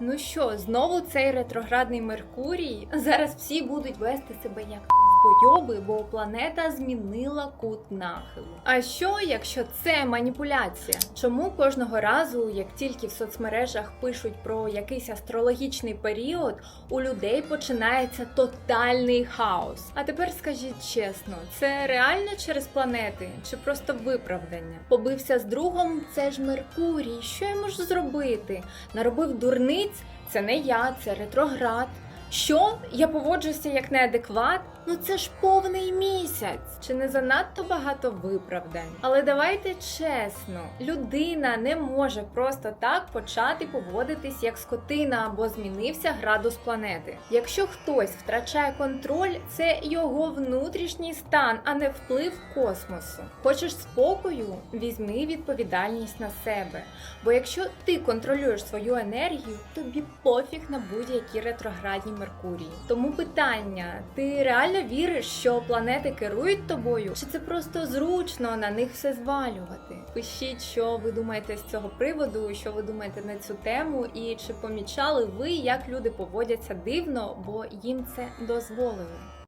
Ну що, знову цей ретроградний Меркурій? Зараз всі будуть вести себе як бойоби, бо планета змінила кут нахилу. А що, якщо це маніпуляція? Чому кожного разу, як тільки в соцмережах пишуть про якийсь астрологічний період, у людей починається тотальний хаос? А тепер скажіть чесно, це реально через планети чи просто виправдання? Побився з другом, це ж Меркурій. Що я можу зробити? Наробив дурниць? Це не я, це ретроград. Що? Я поводжуся як неадекват? Ну це ж повний місяць. Чи не занадто багато виправдань? Але давайте чесно, людина не може просто так почати поводитись як скотина або змінився градус планети. Якщо хтось втрачає контроль, це його внутрішній стан, а не вплив космосу. Хочеш спокою? Візьми відповідальність на себе. Бо якщо ти контролюєш свою енергію, тобі пофіг на будь-які ретроградні Меркурії. Тому питання: ти реально віриш, що планети керують тобою, чи це просто зручно на них все звалювати? Пишіть, що ви думаєте з цього приводу, що ви думаєте на цю тему, і чи помічали ви, як люди поводяться дивно, бо їм це дозволили.